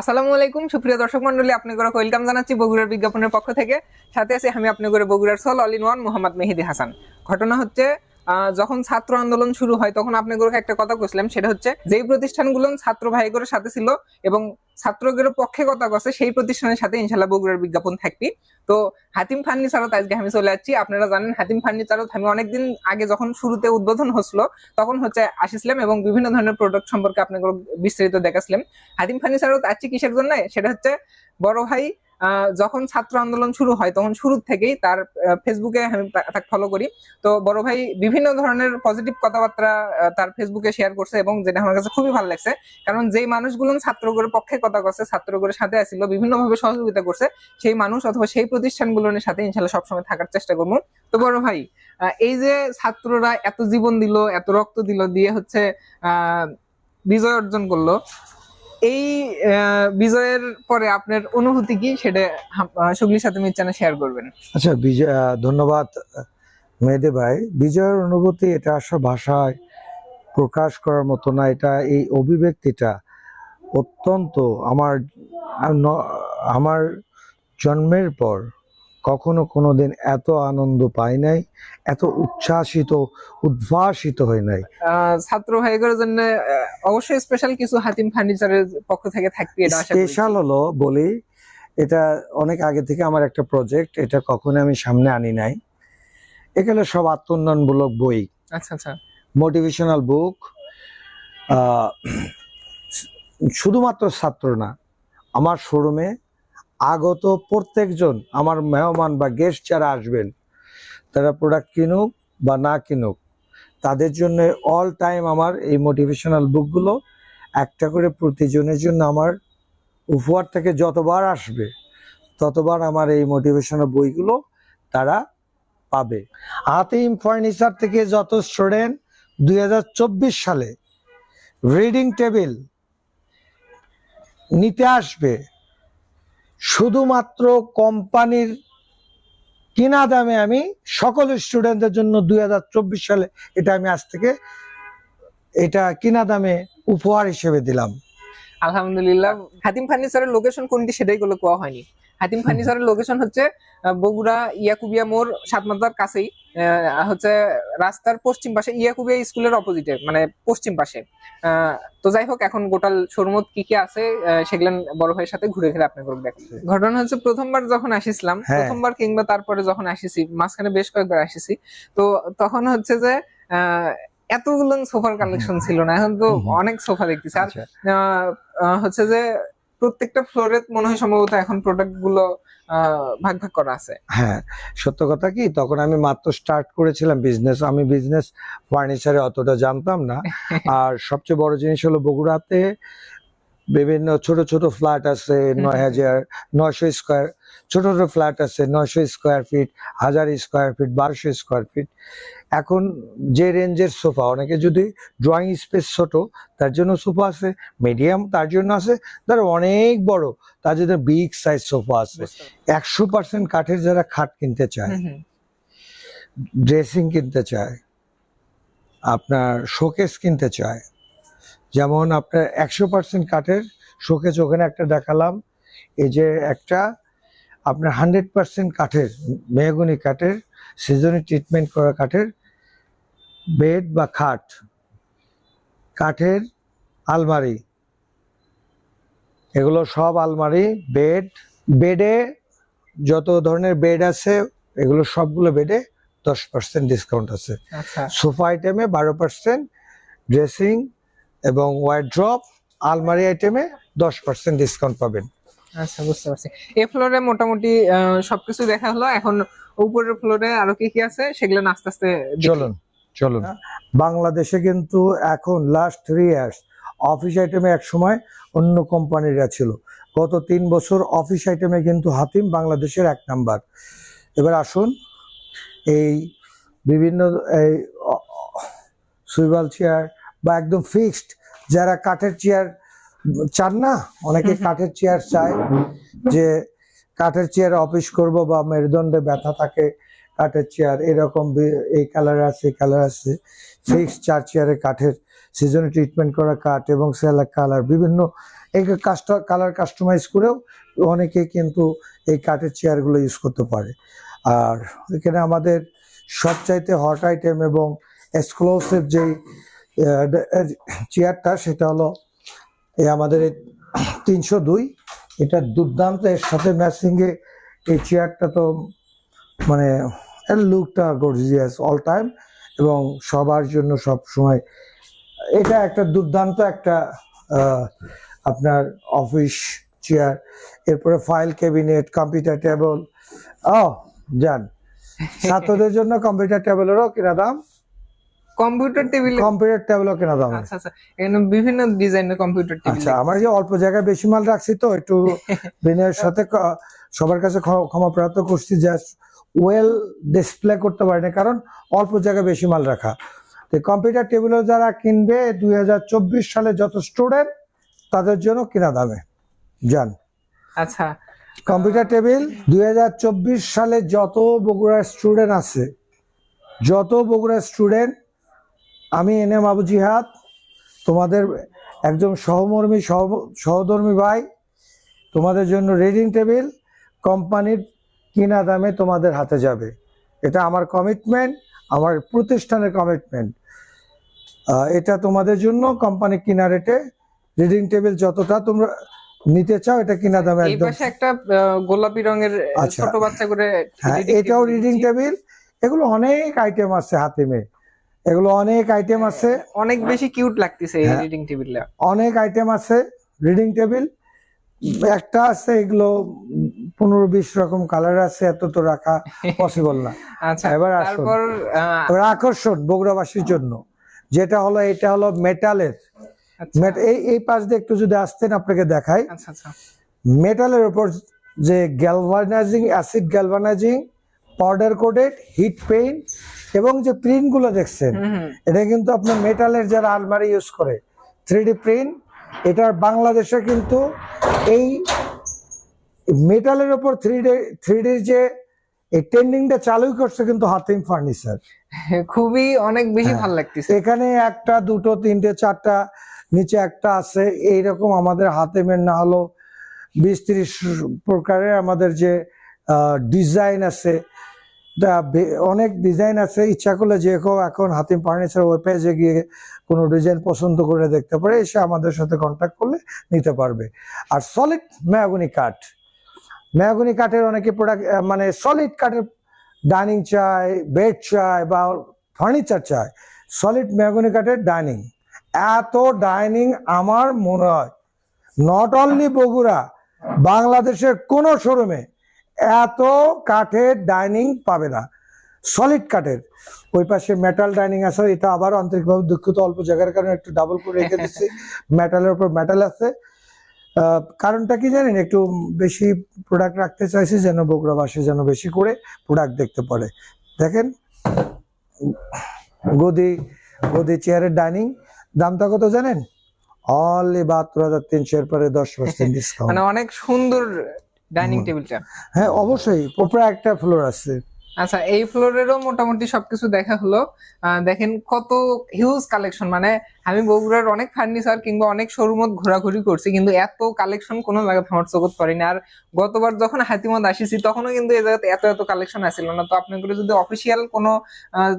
আসসালামু আলাইকুম, সুপ্রিয় দর্শক মন্ডলী আপনাদের ওয়েলকাম জানাচ্ছি বগুড়ার বিজ্ঞাপনের পক্ষ থেকে। সাথে আছি আমি আপনাদের বগুড়ার সল all in one Mohammad Mehedi Hasan. ঘটনা হচ্ছে যখন ছাত্র আন্দোলন শুরু হয়, তখন আপনাদের একটা কথা কইছিলাম সেটা হচ্ছে যেই প্রতিষ্ঠানগুলো ছাত্র ভাইগোর সাথে ছিল এবং ছাত্রদের পক্ষে কথা কছে সেই প্রতিষ্ঠানের সাথে ইনশাল্লাহ বগুড়ার বিজ্ঞাপন থাকবি। তো হাতিম ফার্নিচারত আজকে আমি চলে যাচ্ছি আপনারা জানেন, হাতিম ফার্নিচারত আমি অনেকদিন আগে যখন শুরুতে উদ্বোধন হচ্ছিল, তখন হচ্ছে আসিছিলাম এবং বিভিন্ন ধরনের প্রোডাক্ট সম্পর্কে আপনাদের বিস্তারিত দেখাছিলাম। হাতিম ফার্নিচারত আসছি কিসের জন্য? সেটা হচ্ছে বড় ভাই যখন ছাত্র আন্দোলন শুরু হয়, তখন শুরু থেকেই তার ফেসবুকে আমি তাকে ফলো করি। তো বড় ভাই বিভিন্ন ধরনের পজিটিভ কথাবার্তা তার ফেসবুকে শেয়ার করছে এবং যেটা আমার কাছে খুবই ভালো লাগছে, কারণ যেই মানুষগুলো ছাত্রগুলোর পক্ষে কথা করছে ছাত্রগুলোর সাথে আসছিল বিভিন্নভাবে সহযোগিতা করছে, সেই মানুষ অথবা সেই প্রতিষ্ঠানগুলোর সাথে ইনশাল্লাহ সবসময় থাকার চেষ্টা করব। তো বড় ভাই এই যে ছাত্ররা এত জীবন দিল, এত রক্ত দিল, দিয়ে হচ্ছে বিজয় অর্জন করল এই বিজয়ের পরে আপনার অনুভূতি কি? সেটা সুগলির সাথে মির্চানা শেয়ার করবেন। আচ্ছা বিজয় ধন্যবাদ, মেহেদে ভাই। বিজয়ের অনুভূতি, এটা আসলে ভাষায় প্রকাশ করার মতো না, এটা এই অভিব্যক্তিটা অত্যন্ত আমার আমার জন্মের পর কখনো কোনো দিন এত আনন্দ পাই নাই এত উচ্ছ্বাসিত উদ্ভাসিত হয় নাই। ছাত্র ভাইগের জন্য অবশ্যই স্পেশাল কিছু হাতিম ফার্নিচারের পক্ষ থেকে থাকবে এটা আশা করি। স্পেশাল হলো বলি এটা অনেক আগে থেকে আমার একটা প্রজেক্ট এটা কখনো আমি সামনে আনি নাই। এখানে সব আত্মোন্নয়নমূলক বই। আচ্ছা আচ্ছা। মোটিভেশনাল বুক শুধুমাত্র ছাত্র না আমার শোরুমে আগত প্রত্যেকজন আমার মেহমান বা গেস্ট যারা আসবেন, তারা প্রোডাক্ট কিনুক বা না কিনুক, তাদের জন্য অল টাইম আমার এই মোটিভেশনাল বুকগুলো একটা করে প্রতিজনের জন্য আমার উপহার থেকে যতবার আসবে, ততবার আমার এই মোটিভেশনাল বইগুলো তারা পাবে। আতিম ফার্নিচার থেকে যত স্টুডেন্ট দু হাজার চব্বিশ সালে রিডিং টেবিল নিতে আসবে শুধুমাত্র কোম্পানির কিনা দামে আমি সকল স্টুডেন্টদের জন্য দুই হাজার চব্বিশ সালে এটা আমি আজ থেকে এটা কিনা দামে উপহার হিসেবে দিলাম। আলহামদুলিল্লাহ। হাতিম ফার্নিচারের লোকেশন কোনটি সেটাই গুলো কোয়া হয়নি। হাতিম ফার্নিচারের লোকেশন হচ্ছে বগুড়া ইয়াকুবিয়া মোড় সাতমাতার কাছেই হচ্ছে রাস্তার পশ্চিম পাশে ইয়াকুবিয়া স্কুলের অপোজিটে মানে পশ্চিম পাশে তো যাই হোক এখন গোটাল শোরুমত কি কি আছে সেগুলো বড় ভাইয়ের সাথে ঘুরে ঘুরে আপনাকে দেখেন ঘটনা হচ্ছে প্রথমবার যখন আসিছিলাম হ্যাঁ। প্রথমবার কিংবা তারপরে যখন আসিছি মাঝখানে বেশ কয়েকবার আসিছি তো তখন হচ্ছে যে আহ, এতগুলো সোফার কালেকশন ছিল না এখন তো। অনেক সোফা দেখতেছি আর আচ্ছা। হচ্ছে যে প্রত্যেকটা ফ্লোরে মনে হয় সম্ভবত এখন প্রোডাক্টগুলো ভাগ ভাগ করা আছে। হ্যাঁ সত্য কথা কি? তখন আমি মাত্র স্টার্ট করেছিলাম বিজনেস আমি বিজনেস ফার্নিচারে অতটা জানতাম না। আর সবচেয়ে বড় জিনিস হলো বগুড়াতে বিভিন্ন ছোট ছোট ফ্ল্যাট আছে নয় হাজার নয়শো স্কোয়ার ছোট ছোট ফ্ল্যাট আছে নয়শো স্কোয়ার ফিট হাজার স্কোয়ার ফিট বারোশো স্কোয়ার ফিট এখন যে রেঞ্জের সোফা অনেকে যদি ড্রয়িং স্পেস ছোট তার জন্য সোফা আছে মিডিয়াম তার জন্য আছে তার অনেক বড় তার জন্য বিগ সাইজ সোফা আছে একশো পার্সেন্ট কাঠের যারা খাট কিনতে চায়। ড্রেসিং কিনতে চায় আপনার শোকেস কিনতে চায় যেমন আপনার একশো পার্সেন্ট কাঠের শোকেস ওখানে একটা দেখালাম এই যে একটা আপনার হান্ড্রেড পার্সেন্ট কাঠের মেহগুনি কাঠের সিজনে ট্রিটমেন্ট করা কাঠের বেড বা খাট কাঠের আলমারি। এগুলো সব আলমারি বেড বেডে যত ধরনের বেড আছে এগুলো সবগুলো বেডে দশ পার্সেন্ট ডিসকাউন্ট আছে। আচ্ছা। সোফা আইটেমে বারো পার্সেন্ট ড্রেসিং এবং ওয়ার্ড্রপ আলমারি আইটেমে দশ পার্সেন্ট ডিসকাউন্ট পাবেন। আচ্ছা বুঝতে পারছি। এই ফ্লোরে মোটামুটি সবকিছু দেখা হলো। এখন উপরের ফ্লোরে আরও কি কি আছে? সেগুলো আস্তে আস্তে। চলুন। চলুন। বাংলাদেশে কিন্তু এখন লাস্ট থ্রি ইয়ার্স অফিস আইটেমে এক সময় অন্য কোম্পানিরা ছিল। গত তিন বছর অফিস আইটেমে কিন্তু হাতিম বাংলাদেশের এক নাম্বার এবার আসুন এই বিভিন্ন এই সুইভাল চেয়ার বা একদম ফিক্সড যারা কাঠের চেয়ার চান না অনেকে। কাঠের চেয়ার চায় যে কাঠের চেয়ার অফিস করব বা মেরুদণ্ডে ব্যথা থাকে কাঠের চেয়ার এরকম এই কালার আছে কালার আছে। ফিক্স চার চেয়ারে কাঠের সিজনে ট্রিটমেন্ট করা কাঠ এবং সেলা কালার বিভিন্ন এই কালার কাস্টমাইজ করেও অনেকে কিন্তু এই কাঠের চেয়ারগুলো ইউজ করতে পারে। আর এখানে আমাদের সবচাইতে হট আইটেম এবং এক্সক্লুসিভ যেই চেয়ারটা সেটা হলো এই আমাদের তিনশো দুই। এটা দুর্দান্ত, এর সাথে ম্যাচিংয়ে এই চেয়ারটা তো মানে এর লুকটা গর্জিয়াস অল টাইম এবং সবার জন্য সব সময়। এটা একটা দুর্দান্ত একটা আপনার অফিস চেয়ার এরপরে ফাইল ক্যাবিনেট কম্পিউটার টেবল ও যান ছাত্রদের জন্য কম্পিউটার টেবিলেরও কিনা দাম? কম্পিউটার টেবিল কম্পিউটার টেবিলও কিনা দাম? আচ্ছা আচ্ছা এখানে বিভিন্ন ডিজাইনের কম্পিউটার টেবিল আচ্ছা আমার যে অল্প জায়গায় বেশি মাল রাখছি তো একটু বিনয়ের সাথে সবার কাছে ক্ষ- ক্ষমা প্রার্থনা করছি জাস্ট ওয়েল ডিসপ্লে করতে পারি না কারণ অল্প জায়গায় বেশি মাল রাখা। তো কম্পিউটার টেবিলও যারা কিনবে দু হাজার চব্বিশ সালে যত স্টুডেন্ট তাদের জন্য কিনা দামে। যান আচ্ছা। কম্পিউটার টেবিল দু হাজার চব্বিশ সালে যত বগুড়ার স্টুডেন্ট আছে যত বগুড়ার স্টুডেন্ট আমি এনে মাবু জিহাদ তোমাদের একজন সহমর্মী সহ- সহধর্মী ভাই তোমাদের জন্য রিডিং টেবিল কোম্পানির কিনা দামে তোমাদের হাতে যাবে। এটা আমার কমিটমেন্ট আমার প্রতিষ্ঠানের কমিটমেন্ট এটা তোমাদের জন্য কোম্পানি কিনা রেটে রিডিং টেবিল যতটা তোমরা নিতে চাও এটা কিনা দামে এই একদম পাশে একটা গোলাপি রঙের আচ্ছা। ছোট বাচ্চা করে হ্যাঁ এটাও রিডিং টেবিল এগুলো অনেক আইটেম আছে হাতে হাতিমে এগুলো অনেক আইটেম আছে। অনেক বেশি কিউট লাগতেছে এই হ্যাঁ। রিডিং টেবিলটা অনেক আইটেম আছে রিডিং টেবিল একটা আছে এগুলো পনেরো বিশ রকম কালার আছে এত তো রাখা পসিবল না। আচ্ছা এবার। এবার আকর্ষণ বগুড়াবাসীর জন্য। যেটা হলো এটা হলো মেটালের আচ্ছা। এই এই পাশ দিয়ে একটু যদি আসতেন আপনাকে দেখাই। আচ্ছা আচ্ছা। মেটালের উপর যে galvanising acid galvanising powder coated heat paint এবং যে প্রিন্টগুলো দেখছেন হুম হুম। এটা কিন্তু আপনার মেটালের যারা আলমারি ইউজ করে থ্রি প্রিন্ট এটার বাংলাদেশে কিন্তু এই মেটালের উপর থ্রি ডে থ্রি যে এই ট্রেন্ডিংটা চালু করছে কিন্তু হাতিম ফার্নিচার খুবই অনেক বেশি হ্যাঁ। ভালো লাগতেছে। এখানে একটা দুটো তিনটে চারটা নিচে একটা আছে। এইরকম আমাদের হাতেমের না হলো বিশ তিরিশ প্রকারের আমাদের যে ডিজাইন আছে। অনেক ডিজাইন আছে। ইচ্ছা করলে যে কেউ এখন হাতিম ফার্নিচার ওয়েব পেজে গিয়ে কোনো ডিজাইন পছন্দ করে দেখতে পারে এসে আমাদের সাথে কন্ট্যাক্ট করলে নিতে পারবে। আর সলিড ম্যাগনি কাঠ ম্যাগুনি কাঠের অনেকে প্রোডাক্ট মানে সলিড কাঠের ডাইনিং চাই বেড চাই বা ফার্নিচার চাই সলিড ম্যাগুনি কাঠের ডাইনিং এত ডাইনিং আমার মনে হয়। নট অনলি বগুড়া বাংলাদেশের কোনো শোরুমে এত কাঠের ডাইনিং পাবে না। সলিড কাঠের। ওই পাশে মেটাল ডাইনিং আছে এটা আবার আন্তরিকভাবে দুঃখিত অল্প জায়গার কারণে একটু ডাবল করে রেখে দিচ্ছি। মেটালের উপর মেটাল আছে। কারণটা কি জানেন? একটু বেশি প্রোডাক্ট রাখতে চাইছি যেন বগুড়াবাসী যেন বেশি করে প্রোডাক্ট দেখতে পারে। দেখেন গদি গদি চেয়ারের ডাইনিং দামটা কত জানেন? অনলি বাহাত্তর হাজার তিনশো এর পরে দশ পার্সেন্ট ডিসকাউন্ট মানে অনেক সুন্দর ডাইনিং। টেবিলটা হ্যাঁ অবশ্যই। উপরে একটা ফ্লোর আছে। আচ্ছা এই ফ্লোরেরও মোটামুটি সবকিছু দেখা হলো। দেখেন কত হিউজ কালেকশন মানে আমি বগুড়ার অনেক ফার্নিচার কিংবা অনেক শোরুমত ঘোরাঘুরি করছি, কিন্তু এত কালেকশন কোনো জায়গায় আমার চোখত পারিনি আর গতবার যখন হাতিমত আসিছি, তখনও কিন্তু এই জায়গাতে এত এত কালেকশন আসছিল না। তো আপনাদের যদি অফিসিয়াল কোনো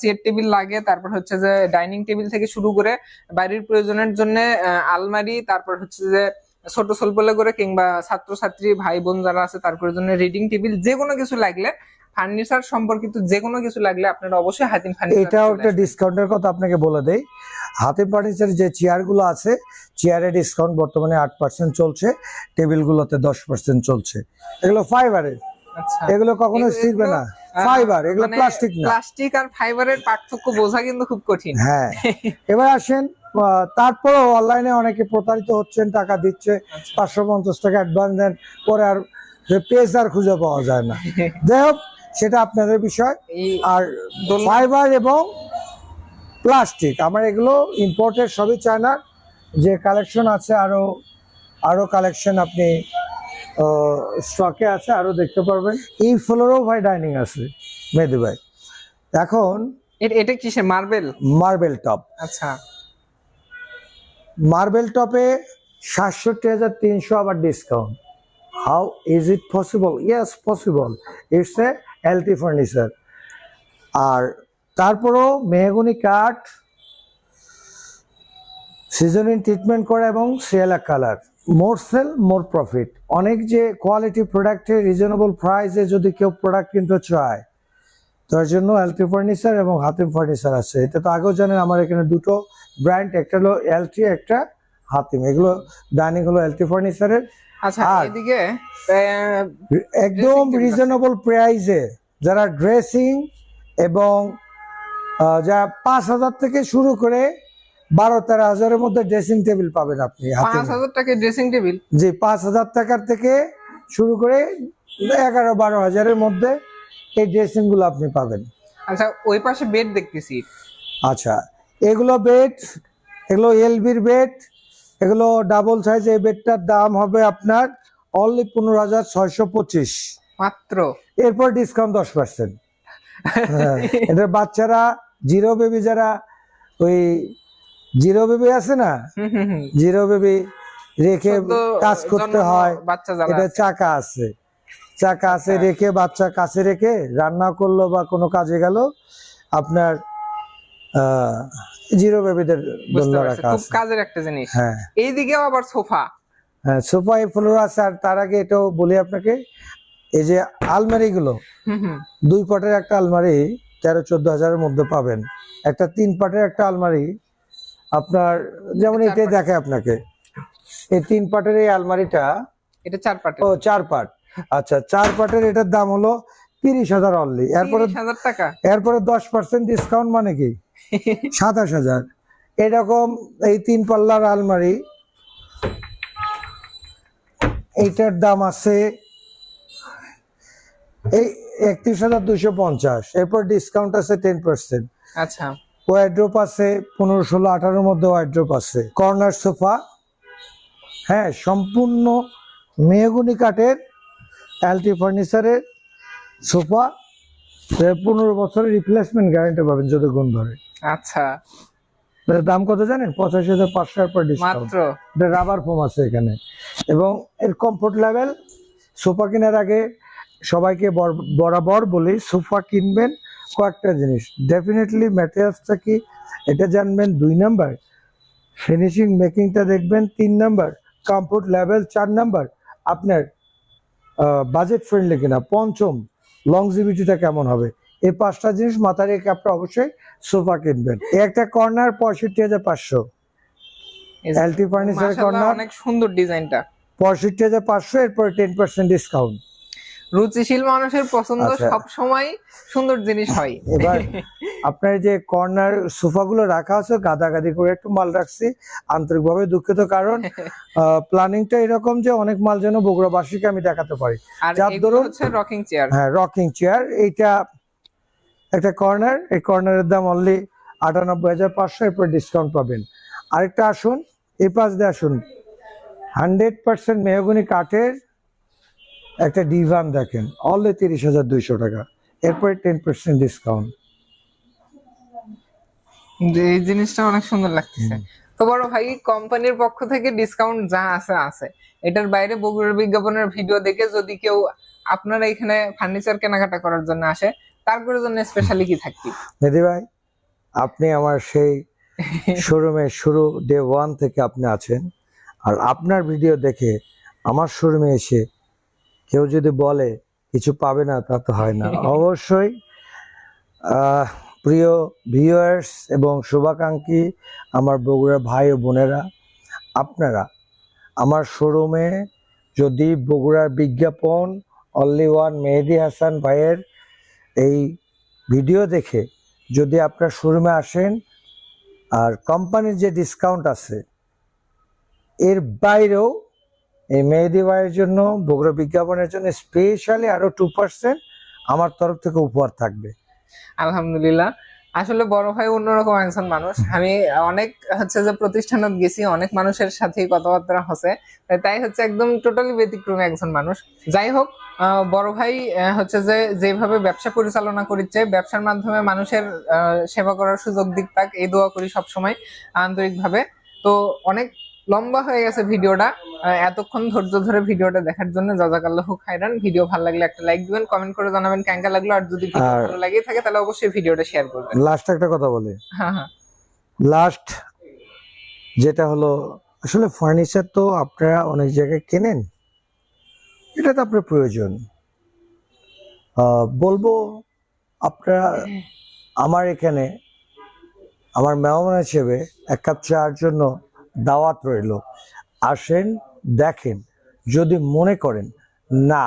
চেয়ার টেবিল লাগে, তারপর হচ্ছে যে ডাইনিং টেবিল থেকে শুরু করে বাড়ির প্রয়োজনের জন্য আলমারি, তারপর হচ্ছে যে ছোট স্বল্পলে করে কিংবা ছাত্রছাত্রী, ভাই বোন যারা আছে তারপর জন্য রিডিং টেবিল যে কোনো কিছু লাগলে ফার্নিচার সম্পর্কিত যে কোনো কিছু লাগলে আপনারা অবশ্যই হাতিম ফার্নিচার এটাও একটা ডিসকাউন্টের কথা আপনাকে বলে দেই। হাতিম ফার্নিচার যে চেয়ারগুলো আছে চেয়ারে ডিসকাউন্ট বর্তমানে আট পার্সেন্ট চলছে টেবিলগুলোতে দশ পার্সেন্ট চলছে। এগুলো ফাইবারের আচ্ছা। এগুলো কখনো ছিঁড়বে না। ফাইবার এগুলো মানে প্লাস্টিক না। প্লাস্টিক আর ফাইবারের পার্থক্য বোঝা কিন্তু খুব কঠিন। হ্যাঁ। এবার আসেন তারপরেও অনলাইনে অনেকে প্রতারিত হচ্ছেন টাকা দিচ্ছে আচ্ছা। পাঁচশো পঞ্চাশ টাকা অ্যাডভান্স দেন পরে আর পেজ আর খুঁজে পাওয়া যায় না। যাই হোক সেটা আপনাদের বিষয়। আর ফাইবার এবং প্লাস্টিক আমার এগুলো ইম্পোর্টেড সবই চায়নার যে কালেকশন আছে আরও আরও কালেকশন আপনি স্টকে আছে আরও দেখতে পারবেন। এই ফ্লোরেও ভাই ডাইনিং আছে মেহেদি ভাই। এখন এটা কিসের? মার্বেল মার্বেল টপ আচ্ছা। মার্বেল টপে সাতষট্টি হাজার তিনশো আবার discount how is it possible yes possible it's a LT furniture আর তারপরও মেহগুনি কাঠ সিজনিং ট্রিটমেন্ট করা এবং সিএলা colour more sale more profit অনেক যে কোয়ালিটি প্রোডাক্টে রিজনেবল প্রাইসে যদি কেউ প্রোডাক্ট কিনতে চায়, তার জন্য এলটি ফার্নিচার এবং হাতিম ফার্নিচার আছে। এটা তো আগেও জানেন, আমার এখানে দুটো ব্র্যান্ড একটা হলো এলটি একটা হাতিম এগুলো ডাইনিং হলো এলটি ফার্নিচারের আচ্ছা এদিকে একদম রিজনেবল প্রাইসে যারা ড্রেসিং এবং যা পাঁচ হাজার থেকে শুরু করে বারো তেরো হাজারের মধ্যে ড্রেসিং টেবিল পাবেন আপনি পাঁচ হাজার টাকা ড্রেসিং টেবিল জি পাঁচ হাজার টাকার থেকে শুরু করে এগারো বারো হাজারের মধ্যে এই ড্রেসিংগুলো আপনি পাবেন। আচ্ছা ওই পাশে বেড দেখতেছি। আচ্ছা এগুলো বেড এগুলো এলবির বেড এগুলো ডাবল সাইজ এই বেডটার দাম হবে আপনার অনলি পনেরো হাজার ছয়শো পঁচিশ। মাত্র? এরপর ডিসকাউন্ট দশ পার্সেন্ট এটা বাচ্চারা জিরো বেবি যারা ওই জিরো বেবি আছে না। জিরো বেবি রেখে কাজ করতে হয়। এটা চাকা আছে। চাকা আছে আচ্ছা। রেখে বাচ্চা কাছে রেখে রান্না করল বা কোনো কাজে গেল আপনার জিরো বেবিদের জন্য রাখা খুব কাজের একটা জিনিস। হ্যাঁ। এইদিকেও আবার সোফা। হ্যাঁ সোফা ফ্লোর আছে আর তার আগে এটাও বলি আপনাকে এই যে আলমারি গুলো দুই পাটের একটা আলমারি তেরো চোদ্দ হাজারের মধ্যে পাবেন। একটা তিন পাটের একটা আলমারি আপনার যেমন এটাই দেখে আপনাকে। এই তিন পাটের এই আলমারিটা এটা চার পাটে ও চার পাট। আচ্ছা চার পাটের এটার দাম হলো তিরিশ হাজার অনলি এরপরে হাজার টাকা। এরপরে দশ পার্সেন্ট ডিসকাউন্ট মানে কি? সাতাশ হাজার। এরকম এই তিন পাল্লার আলমারি এইটার দাম আছে এই একত্রিশ হাজার দুশো পঞ্চাশ। এরপর ডিসকাউন্ট আছে টেন পার্সেন্ট আচ্ছা। ওয়াইড্রোপ আছে পনেরো ষোলো আঠারোর মধ্যে ওয়াইড্রোপ আছে। কর্নার সোফা হ্যাঁ সম্পূর্ণ মেহগুনি কাঠের অ্যালটি ফার্নিচারের সোফা পনেরো বছরের রিপ্লেসমেন্ট গ্যারান্টি পাবেন যদি গুণ ধরে। আচ্ছা। এটার দাম কত জানেন? পঁচাশি হাজার পাঁচশো পর ডিসকাউন্ট এটা রাবার ফোম আছে এখানে। এবং এর কমফোর্ট লেভেল সোফা কেনার আগে সবাইকে বর- বরাবর বলি সোফা কিনবেন কয়েকটা জিনিস। ডেফিনেটলি ম্যাটেরিয়ালসটা কি? এটা জানবেন দুই নাম্বার ফিনিশিং মেকিংটা দেখবেন তিন নাম্বার কমফোর্ট লেভেল চার নাম্বার আপনার বাজেট ফ্রেন্ডলি কিনা। পঞ্চম লংজিভিটিটা কেমন হবে? এই পাঁচটা জিনিস মাথায় রেখে আপনি অবশ্যই সোফা কিনবেন। একটা কর্নার পঁয়ষট্টি হাজার পাঁচশো। LT furniture corner. অনেক সুন্দর ডিজাইনটা। পঁয়ষট্টি হাজার পাঁচশো এরপরে টেন পার্সেন্ট ডিসকাউন্ট রুচিশীল মানুষের পছন্দ আচ্ছা। সব সময় সুন্দর জিনিস হয়। এবার আপনার যে কর্নার সোফাগুলো রাখা আছে গাদাগাদি করে একটু মাল রাখছি। আন্তরিকভাবে দুঃখিত কারণ প্ল্যানিংটা এরকম যে অনেক মাল যেন বগুড়াবাসীকে আমি দেখাতে পারি। আর দরুন- হচ্ছে রকিং চেয়ার হ্যাঁ রকিং চেয়ার এইটা একটা কর্নার এই কর্নারের দাম অনলি আটানব্বই হাজার পাঁচশো এরপর ডিসকাউন্ট পাবেন। আরেকটা আসুন এই পাশ দিয়ে আসুন। হান্ড্রেড পার্সেন্ট মেহগুনি কাঠের একটা ডিভান দেখেন অনলি তিরিশ হাজার দুইশো টাকা। এরপরে টেন পার্সেন্ট ডিসকাউন্ট এই জিনিসটা অনেক সুন্দর লাগতেছে। তো বড় ভাই কোম্পানির পক্ষ থেকে ডিসকাউন্ট যা আছে আছে। এটার বাইরে বগুড়ার বিজ্ঞাপনের ভিডিও দেখে যদি কেউ আপনারা এখানে ফার্নিচার কেনাকাটা করার জন্য আসে তারপরে জন্য স্পেশালি কি থাকবে মেদি ভাই আপনি আমার সেই শোরুমের শুরু ডে ওয়ান থেকে আপনি আছেন। আর আপনার ভিডিও দেখে আমার শোরুমে এসে কেউ যদি বলে কিছু পাবে না তা তো হয় না। অবশ্যই প্রিয় ভিউয়ার্স এবং শুভাকাঙ্ক্ষী আমার বগুড়ার ভাই ও বোনেরা আপনারা আমার শোরুমে যদি বগুড়ার বিজ্ঞাপন অনলি ওয়ান মেহেদি হাসান ভাইয়ের এই ভিডিও দেখে যদি আপনার শোরুমে আসেন আর কোম্পানির যে ডিসকাউন্ট আছে, এর বাইরেও এই মেহেদি ভাইয়ের জন্য, বগুড়া বিজ্ঞাপনের জন্য স্পেশালি আরও টু পার্সেন্ট আমার তরফ থেকে উপহার থাকবে। আলহামদুলিল্লাহ। আসলে বড় ভাই অন্যরকম একজন মানুষ। আমি অনেক হচ্ছে যে প্রতিষ্ঠানত গেছি অনেক মানুষের সাথে কথাবার্তা হচ্ছে। তাই হচ্ছে একদম টোটালি ব্যতিক্রমী একজন মানুষ। যাই হোক আহ, বড় ভাই হচ্ছে যে যেভাবে ব্যবসা পরিচালনা করিচ্ছে ব্যবসার মাধ্যমে মানুষের আহ, সেবা করার সুযোগ দিক তাক এই দোয়া করি সবসময় আন্তরিকভাবে। তো অনেক লম্বা হয়ে গেছে ভিডিওটা। এতক্ষণ ধৈর্য ধরে ভিডিওটা দেখার জন্য জাজাকাল্লাহ খাইরান ভিডিও ভালো লাগলে একটা লাইক দিবেন কমেন্ট করে জানাবেন কেঙ্কা লাগল। আর যদি ভালো লাগে থাকে তাহলে অবশ্যই ভিডিওটা শেয়ার করবেন। লাস্ট একটা কথা বলি। হ্যাঁ হ্যাঁ। লাস্ট যেটা হলো আসলে ফার্নিচার তো আপনারা অনেক জায়গায় কেনেন। এটা তো আপনার প্রয়োজন। আহ, বলব আপনারা আমার এখানে আমার মেহমান হিসেবে এক কাপ চার জন্য দাওয়াত রইল। আসেন, দেখেন, যদি মনে করেন, না,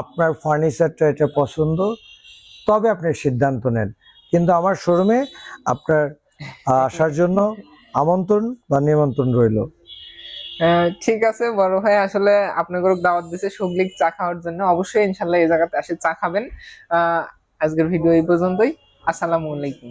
আপনার ফার্নিচারটা এটা পছন্দ, তবে আপনি সিদ্ধান্ত নেন। কিন্তু আমার শোরুমে আপনার আসার জন্য আমন্ত্রণ বা নিমন্ত্রণ রইল। ঠিক আছে, বড় ভাই, আসলে আপনাকে দাওয়াত দিছে সুগলিক চা খাওয়ার জন্য। অবশ্যই ইনশাল্লাহ এই জায়গাতে এসে চা খাবেন। আজকের ভিডিও এই পর্যন্তই। আসসালামু আলাইকুম।